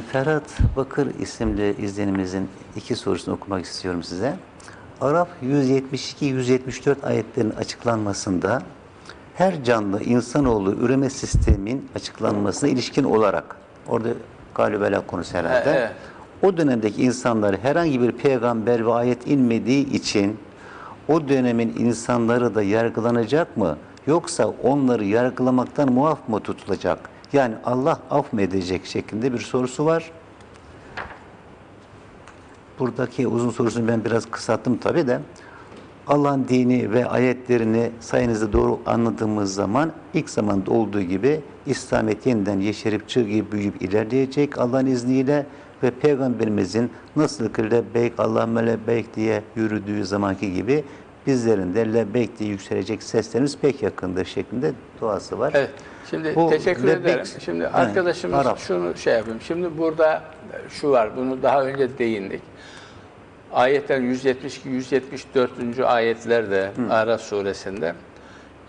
Ferhat Bakır isimli izlenimizin iki sorusunu okumak istiyorum size. Araf 172-174 ayetlerin açıklanmasında her canlı insanoğlu üreme sistemin açıklanmasına ilişkin olarak orada galibela konusu herhalde. Evet. O dönemdeki insanları herhangi bir peygamber ve ayet inmediği için o dönemin insanları da yargılanacak mı? Yoksa onları yargılamaktan muaf mı tutulacak? Yani Allah af mı edecek şeklinde bir sorusu var. Buradaki uzun sorusunu ben biraz kısalttım tabi de. Allah'ın dini ve ayetlerini sayınızda doğru anladığımız zaman ilk zamanda olduğu gibi İslamiyet yeniden yeşerip çığ gibi büyüyüp ilerleyecek Allah'ın izniyle ve Peygamberimizin nasıl ki lebbeyk Allahümme lebbeyk diye yürüdüğü zamanki gibi bizlerin de lebbeyk diye yükselecek seslerimiz pek yakındır şeklinde duası var. Evet. Şimdi Bu teşekkür lebbek- ederim. Şimdi arkadaşımız Arap. şunu şey yapayım. Şimdi burada şu var. Bunu daha önce değindik. Ayetler 172 174. ayetlerde Araf suresinde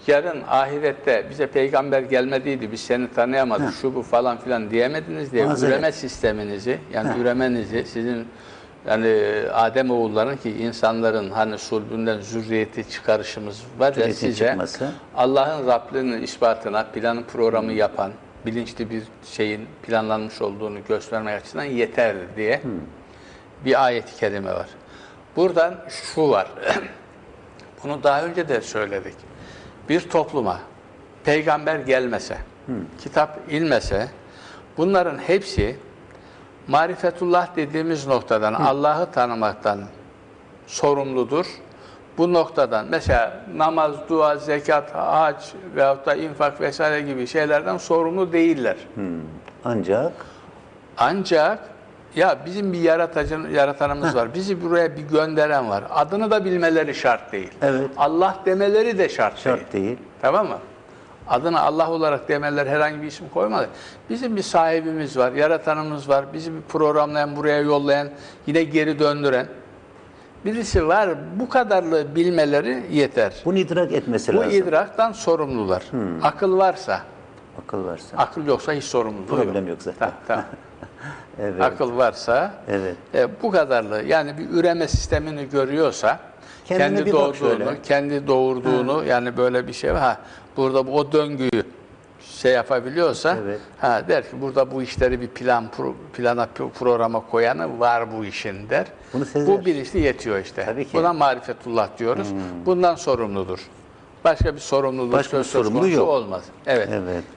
yarın ahirette bize peygamber gelmediydi, biz seni tanıyamadık, şu bu falan filan diyemediniz diye Mazeret. üreme sisteminizi, yani üremenizi sizin yani Adem oğulların ki insanların hani sulbünden zürriyeti çıkarışımız var ya size çıkması. Allah'ın Rabbinin ispatına planın programı yapan, bilinçli bir şeyin planlanmış olduğunu göstermek açısından yeterli diye bir ayet-i kerime var. Buradan şu var. Bunu daha önce de söyledik. Bir topluma peygamber gelmese, kitap inmese bunların hepsi marifetullah dediğimiz noktadan Allah'ı tanımaktan sorumludur. Bu noktadan mesela namaz, dua, zekat, hac veyahut da infak vesaire gibi şeylerden sorumlu değiller. Ancak Ancak ya bizim bir yaratıcı, yaratanımız var. Bizi buraya bir gönderen var. Adını da bilmeleri şart değil. Evet. Allah demeleri de şart, değil. şart değil. Tamam mı? Adını Allah olarak demeler herhangi bir isim koymadı. Bizim bir sahibimiz var, yaratanımız var. Bizi bir programlayan, buraya yollayan, yine geri döndüren birisi var. Bu kadarlığı bilmeleri yeter. Bunu idrak etmesi Bu lazım. idraktan sorumlular. Akıl varsa, Akıl varsa. akıl yoksa hiç sorumluluğu Problem yok zaten. Tamam, tamam. Evet. Akıl varsa Evet. e, bu kadarlığı yani bir üreme sistemini görüyorsa Kendine kendi bir şöyle. kendi doğurduğunu yani böyle bir şey. Ha, burada bu- o döngüyü şey yapabiliyorsa Evet. ha der ki burada bu işleri bir plan pro- plana pro- programa koyanı var bu işin der. Bunu sezer. Bu bilinçli yetiyor işte. Tabii ki. Buna marifetullah diyoruz. Bundan sorumludur. Başka bir sorumluluk Başka bir söz sorumluluğu konusu yok. olmaz. Evet. Evet.